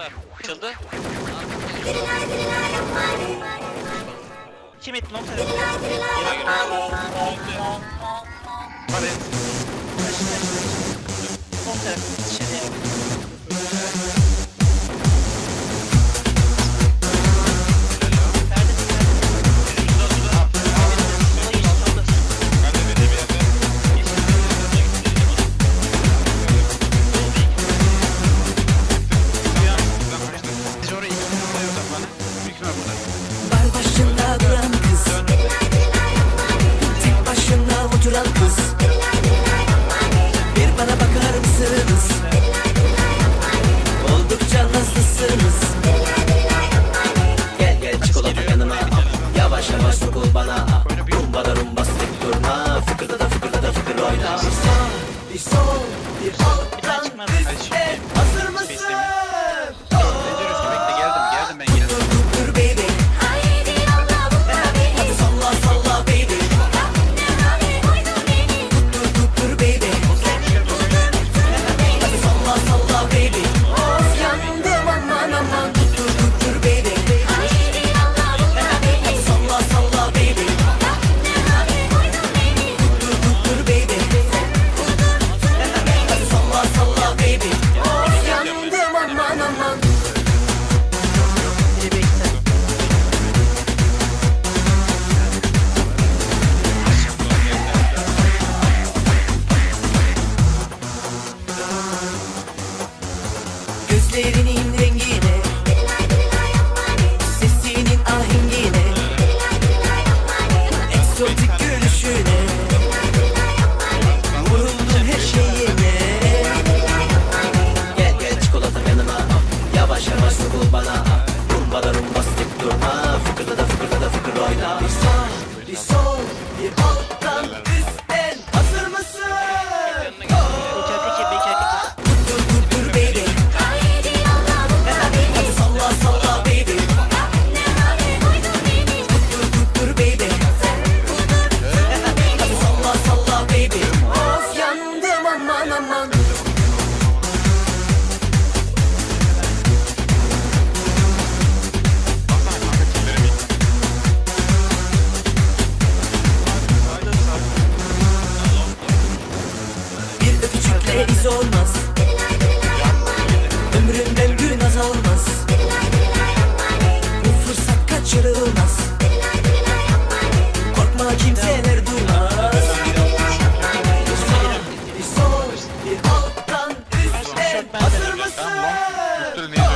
var. Açıldı. Kim etti nokta? Hadi. Nokta. Yavaş yavaş sokul bana. Rumba da rumba sık durma Fıkırda da fıkırda da fıkır oyna. Bir sağ bir sol bir alttan Hazır mısın? sevini Kimseye iz olmaz Ömrümden gün azalmaz. Bu fırsat kaçırılmaz. Korkma kimseler duymaz. Sol, bir alttan üstten. Hazır mısın?